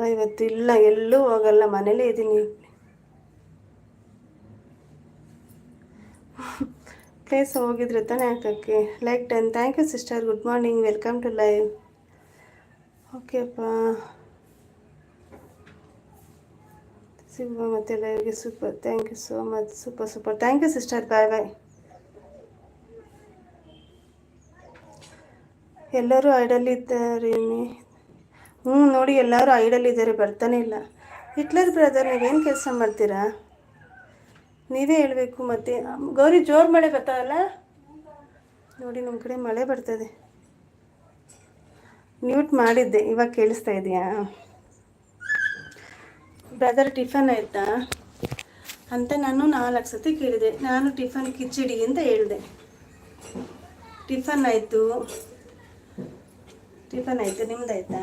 ಹೋಗಲ್ವಾ ಇವತ್ತು ಇಲ್ಲ, ಎಲ್ಲೂ ಹೋಗಲ್ಲ, ಮನೇಲೇ ಇದ್ದೀನಿ. ಪ್ಲೇಸ್ ಹೋಗಿದ್ರೆ ತಾನೇ ಹಾಕೋಕ್ಕೆ like ten thank you sister good morning welcome to live ಓಕೆಪ್ಪ ಸಿಗುವ ಮತ್ತೆ ಲೈವ್ಗೆ super thank you so much super super thank you sister bye bye ಎಲ್ಲರೂ ಐಡಲ್ಲಿದ್ದಾರೆ ಹ್ಞೂ ನೋಡಿ ಎಲ್ಲರೂ ಐಡಲ್ಲಿದ್ದಾರೆ ಬರ್ತಾನೆ ಇಲ್ಲ. ಹಿಟ್ಲರ್ ಬ್ರದರ್ ನೀವೇನು ಕೆಲಸ ಮಾಡ್ತೀರಾ? ನೀವೇ ಹೇಳಬೇಕು ಮತ್ತೆ. ಗೌರಿ ಜೋರು ಮಳೆ ಬರ್ತಾವಲ್ಲ ನೋಡಿ ನಮ್ಮ ಕಡೆ ಮಳೆ ಬರ್ತದೆ ಮ್ಯೂಟ್ ಮಾಡಿದ್ದೆ, ಇವಾಗ ಕೇಳಿಸ್ತಾ ಇದೆಯಾ? ಬ್ರದರ್ ಟಿಫನ್ ಆಯಿತಾ? ಅಂತ ನಾನು ನಾಲ್ಕು ಸತಿ ಕೇಳಿದೆ. ನಾನು ಟಿಫನ್ ಕಿಚಡಿ ಅಂತ ಹೇಳಿದೆ. ಟಿಫನ್ ಆಯಿತು. ಟಿಫನ್ ಆಯಿತು? ನಿಮ್ದಾಯ್ತಾ?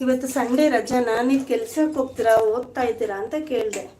ಇವತ್ತು ಸಂಡೇ ರಜಾನ? ನೀವು ಕೆಲ್ಸಕ್ಕೆ ಹೋಗ್ತೀರಾ ಓದ್ತಾ ಇದ್ದೀರಾ ಅಂತ ಕೇಳಿದೆ.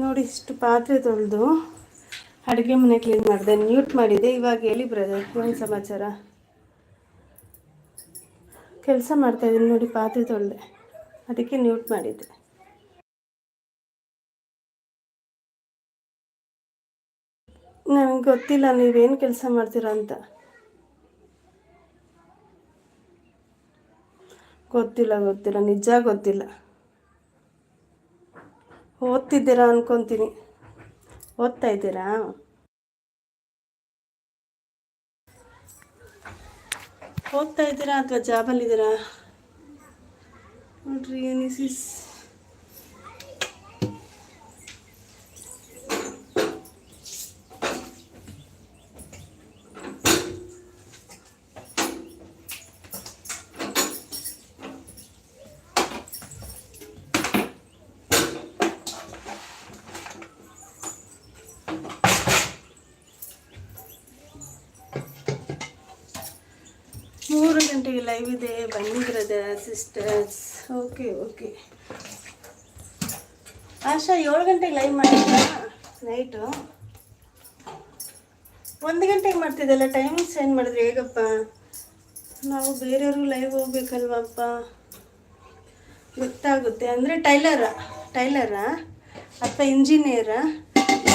ನೋಡಿ ಇಷ್ಟು ಪಾತ್ರೆ ತೊಳೆದು ಅಡುಗೆ ಮನೆ ಕ್ಲೀನ್ ಮಾಡಿದೆ. ನ್ಯೂಟ್ ಮಾಡಿದೆ. ಇವಾಗ ಹೇಳಿ ಬ್ರದರ್ ಏನು ಸಮಾಚಾರ? ಕೆಲಸ ಮಾಡ್ತಾಯಿದ್ದೀನಿ ನೋಡಿ ಪಾತ್ರೆ ತೊಳೆದೆ. ಅದಕ್ಕೆ ನ್ಯೂಟ್ ಮಾಡಿದ್ದೆ ನನಗೆ ಗೊತ್ತಿಲ್ಲ ನೀವೇನು ಕೆಲಸ ಮಾಡ್ತೀರಾ ಅಂತ. ಗೊತ್ತಿಲ್ಲ ಗೊತ್ತಿಲ್ಲ. ನಿಜ ಗೊತ್ತಿಲ್ಲ. ಓದ್ತಿದ್ದೀರಾ ಅನ್ಕೊತೀನಿ. ಓದ್ತಾ ಇದ್ದೀರಾ? ಓದ್ತಾ ಇದ್ದೀರಾ ಅಥವಾ ಜಾಬಲ್ಲಿದ್ದೀರಾ ನೋಡ್ರಿ ಎನಿಸಿಸ್ ಗಂಟೆಗೆ ಲೈವ್ ಇದೆ, ಬನ್ನಿ brother sisters okay okay Asha, ಏಳು ಗಂಟೆಗೆ ಲೈವ್ ಮಾಡಿದ್ರಾ? ನೈಟು ಒಂದು ಗಂಟೆಗೆ ಮಾಡ್ತಿದ್ದಲ್ಲ ಟೈಮ್ ಸೆಂಡ್ ಮಾಡಿದ್ರೆ ಹೇಗಪ್ಪ? ನಾವು ಬೇರೆಯವ್ರಿಗೆ ಲೈವ್ ಹೋಗ್ಬೇಕಲ್ವಪ್ಪ? ಗೊತ್ತಾಗುತ್ತೆ. ಅಂದರೆ ಟೈಲರಾ ಟೈಲರಾ ಅಥವಾ ಇಂಜಿನಿಯರಾ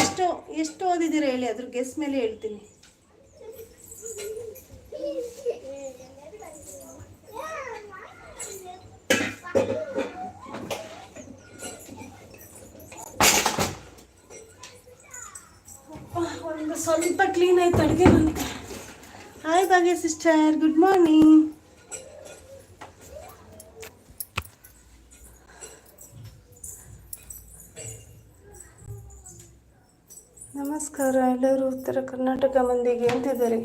ಎಷ್ಟು ಎಷ್ಟು ಓದಿದ್ದೀರಾ ಹೇಳಿ, ಅದ್ರ ಗೆಸ್ ಮೇಲೆ ಹೇಳ್ತೀನಿ. ಒಂದು ಸ್ವಲ್ಪ ಕ್ಲೀನ್ ಆಯ್ತು, ಅಡುಗೆ ಮನೆ ಹಾಯ್ ಭಾಗ್ಯ ಸಿಸ್ಟರ್ ಗುಡ್ ಮಾರ್ನಿಂಗ್ ನಮಸ್ಕಾರ, ಎಲ್ಲರೂ ಉತ್ತರ ಕರ್ನಾಟಕ ಮಂದಿಗೆ ಅಂತಿದ್ದಾರೆ